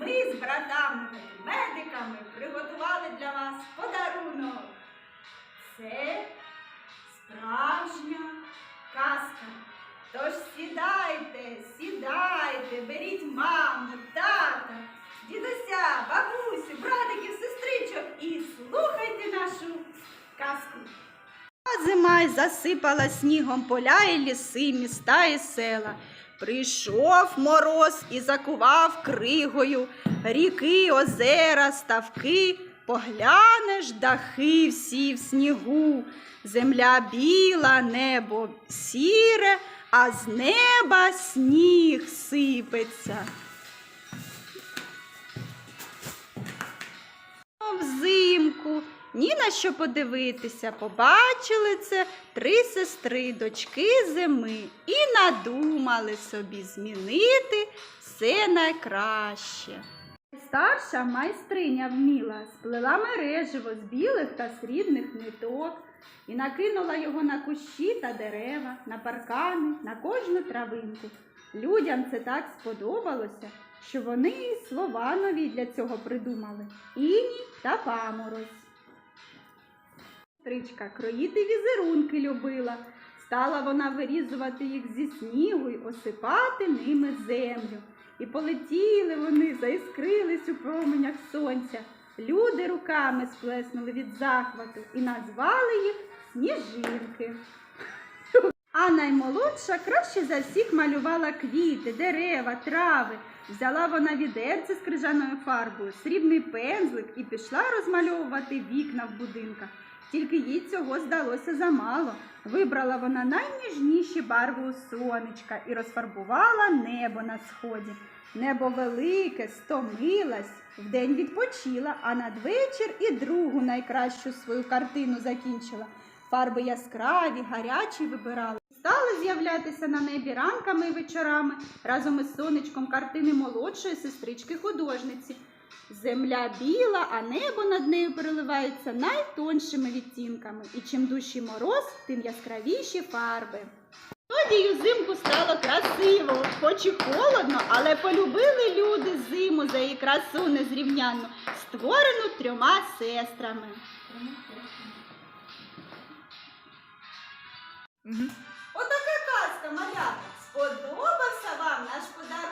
ми з братами медиками приготували для вас подарунок. Це справжня казка. Тож сідайте, сідайте, беріть маму, тата, дідуся, бабусю, братиків, сестричок і слухайте нашу казку. Зима засипала снігом поля і ліси, міста і села. Прийшов мороз і закував кригою ріки, озера, ставки. Поглянеш дахи всі в снігу, земля біла, небо сіре, а з неба сніг сипеться. Ні на що подивитися. Побачили це три сестри, дочки зими, і надумали собі змінити все найкраще. Старша майстриня вміла, сплела мереживо з білих та срібних ниток і накинула його на кущі та дерева, на паркани, на кожну травинку. Людям це так сподобалося, що вони слова нові для цього придумали іній та паморозь. Сестричка кроїти візерунки любила. Стала вона вирізувати їх зі снігу й осипати ними землю. І полетіли вони, заіскрились у променях сонця. Люди руками сплеснули від захвату і назвали їх сніжинки. А наймолодша краще за всіх малювала квіти, дерева, трави. Взяла вона відерце з крижаною фарбою, срібний пензлик і пішла розмальовувати вікна в будинках. Тільки їй цього здалося замало. Вибрала вона найніжніші барви у сонечка і розфарбувала небо на сході. Небо велике, стомилась, вдень відпочила, а надвечір і другу найкращу свою картину закінчила. Фарби яскраві, гарячі вибирала. Стали з'являтися на небі ранками і вечорами разом із сонечком картини молодшої сестрички художниці. Земля біла, а небо над нею переливається найтоншими відтінками. І чим дужчий мороз, тим яскравіші фарби. Тоді взимку стало красиво, хоч і холодно, але полюбили люди зиму за її красу незрівнянну, створену трьома сестрами. Казка, малята. Сподобався вам наш подарунок?